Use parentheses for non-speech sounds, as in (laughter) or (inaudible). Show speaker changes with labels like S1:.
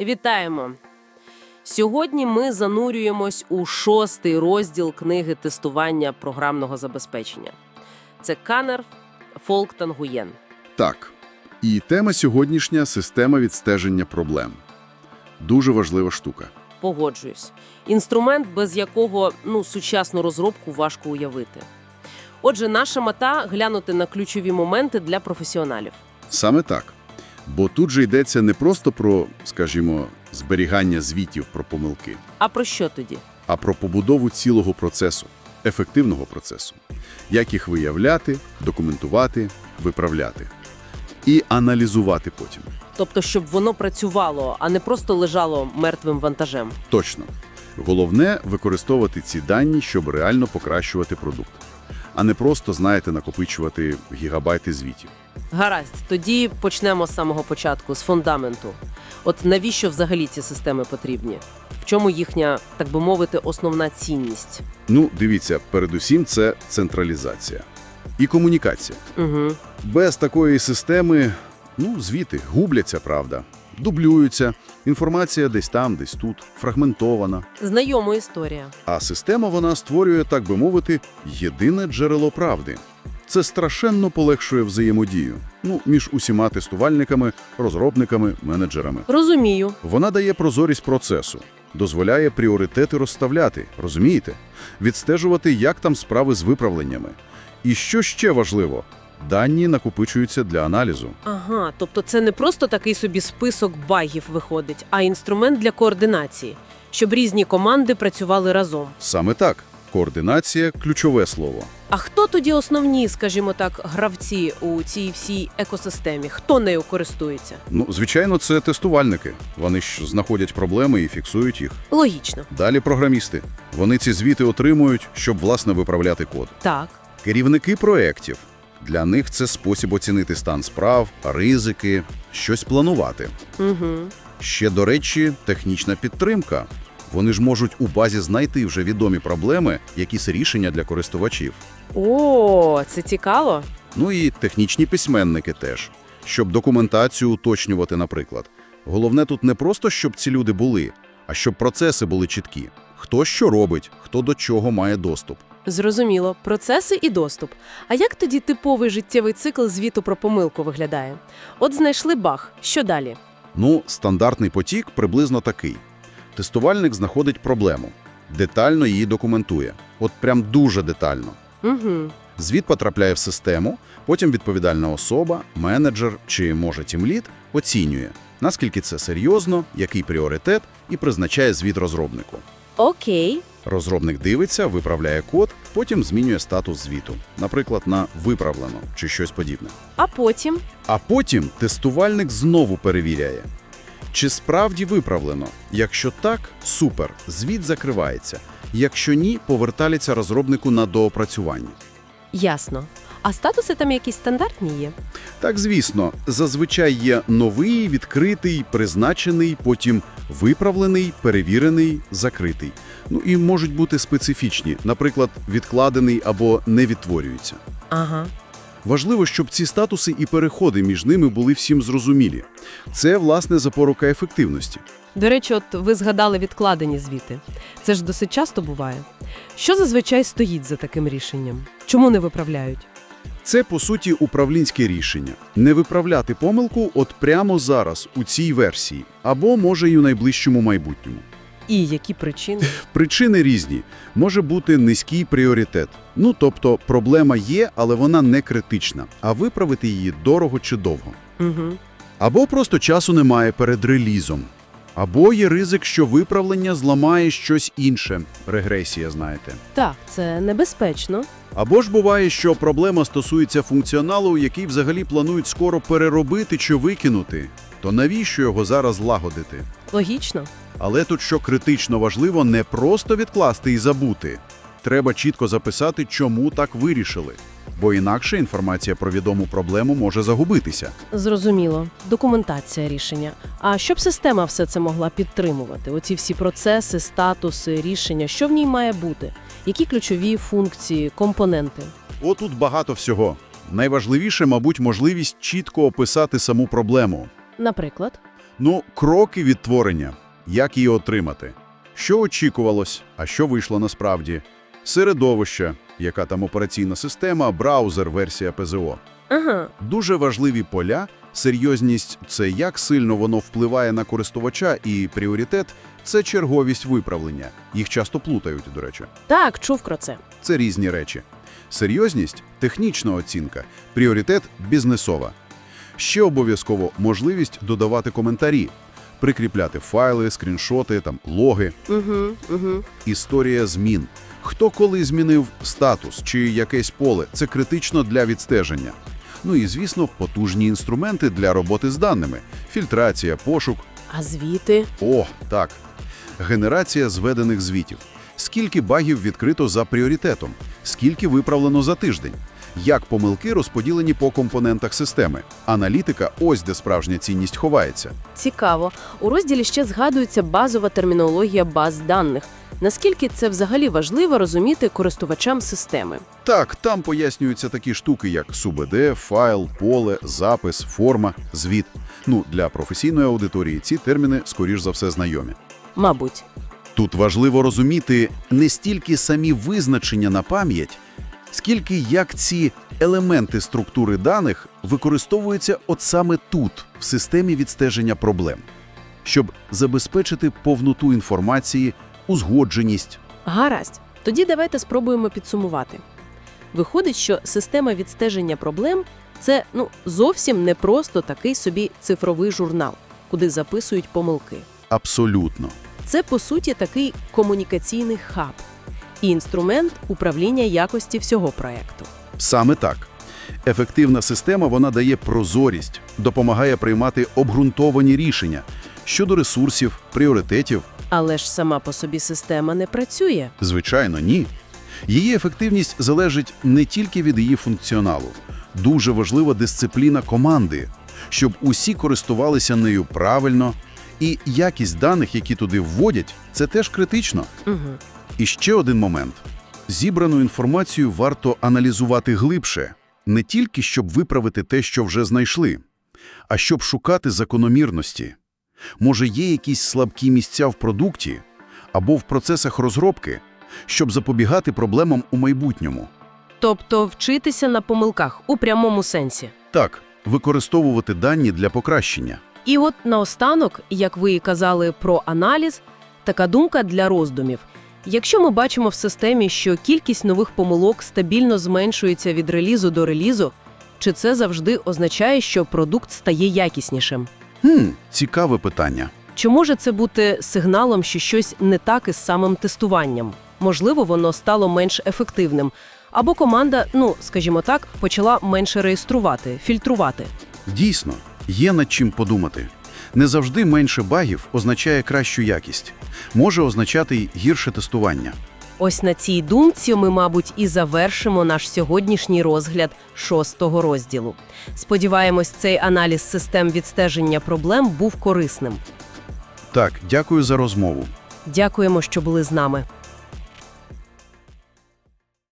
S1: Вітаємо! Сьогодні ми занурюємось у шостий розділ книги тестування програмного забезпечення. Це Канер Фолк Тангуєн.
S2: Так. І тема сьогоднішня – система відстеження проблем. Дуже важлива штука.
S1: Погоджуюсь. Інструмент, без якого ну, сучасну розробку важко уявити. Отже, наша мета глянути на ключові моменти для професіоналів.
S2: Саме так. Бо тут же йдеться не просто про, скажімо, зберігання звітів про помилки,
S1: А про що тоді?
S2: а про побудову цілого процесу, ефективного процесу. Як їх виявляти, документувати, виправляти. І аналізувати потім.
S1: Тобто, щоб воно працювало, а не просто лежало мертвим вантажем.
S2: Точно. Головне – використовувати ці дані, щоб реально покращувати продукт. А не просто, знаєте, накопичувати гігабайти звітів.
S1: Гаразд, тоді почнемо з самого початку, з фундаменту. От навіщо взагалі ці системи потрібні? В чому їхня, так би мовити, основна цінність?
S2: Ну, дивіться, передусім це централізація. І комунікація.
S1: Угу.
S2: Без такої системи, ну, звіти губляться, правда. Дублюються, інформація десь там, десь тут, фрагментована.
S1: Знайома історія.
S2: А система вона створює, так би мовити, єдине джерело правди. Це страшенно полегшує взаємодію ну, між усіма тестувальниками, розробниками, менеджерами.
S1: Розумію.
S2: Вона дає прозорість процесу, дозволяє пріоритети розставляти, розумієте? Відстежувати, як там справи з виправленнями. І що ще важливо, дані накопичуються для аналізу.
S1: Ага, тобто це не просто такий собі список багів виходить, а інструмент для координації, щоб різні команди працювали разом.
S2: Саме так. Координація – ключове слово.
S1: А хто тоді основні, скажімо так, гравці у цій всій екосистемі? Хто нею користується?
S2: Ну, звичайно, це тестувальники. Вони ж знаходять проблеми і фіксують їх.
S1: Логічно.
S2: Далі програмісти. Вони ці звіти отримують, щоб, власне, виправляти код.
S1: Так.
S2: Керівники проєктів. Для них це спосіб оцінити стан справ, ризики, щось планувати.
S1: Угу.
S2: Ще, до речі, технічна підтримка. Вони ж можуть у базі знайти вже відомі проблеми, якісь рішення для користувачів.
S1: О, це цікаво.
S2: Ну і технічні письменники теж, щоб документацію уточнювати, наприклад. Головне тут не просто, щоб ці люди були, а щоб процеси були чіткі. Хто що робить, хто до чого має доступ.
S1: Зрозуміло, процеси і доступ. А як тоді типовий життєвий цикл звіту про помилку виглядає? От знайшли баг. Що далі?
S2: Ну, стандартний потік приблизно такий. Тестувальник знаходить проблему, детально її документує. От прям дуже детально.
S1: Угу.
S2: Звіт потрапляє в систему, потім відповідальна особа, менеджер чи, може, тімлід оцінює, наскільки це серйозно, який пріоритет, і призначає звіт розробнику.
S1: Окей.
S2: Розробник дивиться, виправляє код, потім змінює статус звіту, наприклад, на «виправлено» чи щось подібне.
S1: А потім
S2: А потім тестувальник знову перевіряє. Чи справді виправлено? Якщо так, супер, звіт закривається. Якщо ні, повертається розробнику на доопрацювання.
S1: ясно. А статуси там якісь стандартні є?
S2: Так, звісно, зазвичай є новий, відкритий, призначений, потім виправлений, перевірений, закритий. Ну і можуть бути специфічні, наприклад, відкладений або не відтворюється.
S1: Ага.
S2: Важливо, щоб ці статуси і переходи між ними були всім зрозумілі. Це, власне, запорука ефективності.
S1: До речі, от ви згадали відкладені звіти. Це ж досить часто буває. Що зазвичай стоїть за таким рішенням? Чому не виправляють?
S2: Це, по суті, управлінське рішення. Не виправляти помилку от прямо зараз, у цій версії, або, може, й у найближчому майбутньому.
S1: І які причини? (laughs)
S2: Причини різні. Може бути низький пріоритет. Ну, тобто, проблема є, але вона не критична, а виправити її дорого чи довго.
S1: Угу.
S2: Або просто часу немає перед релізом. Або є ризик, що виправлення зламає щось інше. Регресія, знаєте.
S1: Так, це небезпечно.
S2: Або ж буває, що проблема стосується функціоналу, який взагалі планують скоро переробити чи викинути. То навіщо його зараз лагодити?
S1: Логічно.
S2: Але тут що критично важливо, не просто відкласти і забути. Треба чітко записати, чому так вирішили. Бо інакше інформація про відому проблему може загубитися.
S1: Зрозуміло. Документація рішення. А щоб система все це могла підтримувати? Оці всі процеси, статуси, рішення, що в ній має бути? Які ключові функції, компоненти?
S2: Отут багато всього. Найважливіше, мабуть, можливість чітко описати саму проблему.
S1: Наприклад,
S2: Ну, кроки відтворення. Як її отримати? Що очікувалось, а що вийшло насправді? Середовище, яка там операційна система, браузер, версія ПЗО.
S1: Ага.
S2: Дуже важливі поля, серйозність – це як сильно воно впливає на користувача, і пріоритет – це черговість виправлення. Їх часто плутають, до речі.
S1: Так, чув про це.
S2: Це різні речі. Серйозність – технічна оцінка, пріоритет – бізнесова. Ще обов'язково можливість додавати коментарі, прикріпляти файли, скріншоти, там, логи.
S1: Угу, угу.
S2: Історія змін. Хто коли змінив статус чи якесь поле – це критично для відстеження. Ну і, звісно, потужні інструменти для роботи з даними. Фільтрація, пошук.
S1: А звіти?
S2: О, так. Генерація зведених звітів. Скільки багів відкрито за пріоритетом? Скільки виправлено за тиждень? Як помилки розподілені по компонентах системи? Аналітика – ось де справжня цінність ховається.
S1: Цікаво. У розділі ще згадується базова термінологія баз даних. Наскільки це взагалі важливо розуміти користувачам системи?
S2: Так, там пояснюються такі штуки, як СУБД, файл, поле, запис, форма, звіт. Ну, для професійної аудиторії ці терміни, скоріш за все, знайомі.
S1: Мабуть.
S2: Тут важливо розуміти не стільки самі визначення на пам'ять, скільки як ці елементи структури даних використовуються от саме тут, в системі відстеження проблем, щоб забезпечити повноту інформації, узгодженість.
S1: Гаразд. Тоді давайте спробуємо підсумувати. Виходить, що система відстеження проблем це ну зовсім не просто такий собі цифровий журнал, куди записують помилки.
S2: Абсолютно.
S1: Це по суті такий комунікаційний хаб і інструмент управління якості всього проекту.
S2: Саме так. Ефективна система вона дає прозорість, допомагає приймати обґрунтовані рішення щодо ресурсів, пріоритетів.
S1: Але ж сама по собі система не працює.
S2: Звичайно, ні. Її ефективність залежить не тільки від її функціоналу. Дуже важлива дисципліна команди, щоб усі користувалися нею правильно, і якість даних, які туди вводять, це теж критично.
S1: Угу.
S2: І ще один момент. Зібрану інформацію варто аналізувати глибше, не тільки щоб виправити те, що вже знайшли, а щоб шукати закономірності. Може, є якісь слабкі місця в продукті або в процесах розробки, щоб запобігати проблемам у майбутньому.
S1: Тобто вчитися на помилках у прямому сенсі.
S2: Так, використовувати дані для покращення.
S1: І от наостанок, як ви і казали про аналіз, така думка для роздумів. Якщо ми бачимо в системі, що кількість нових помилок стабільно зменшується від релізу до релізу, чи це завжди означає, що продукт стає якіснішим?
S2: Хм, цікаве питання.
S1: Чи може це бути сигналом, що щось не так із самим тестуванням? Можливо, воно стало менш ефективним, або команда, ну скажімо так, почала менше реєструвати, фільтрувати.
S2: Дійсно, є над чим подумати. Не завжди менше багів означає кращу якість. Може означати й гірше тестування.
S1: Ось на цій думці ми, мабуть, і завершимо наш сьогоднішній розгляд шостого розділу. Сподіваємось, цей аналіз систем відстеження проблем був корисним.
S2: Так, дякую за розмову.
S1: Дякуємо, що були з нами.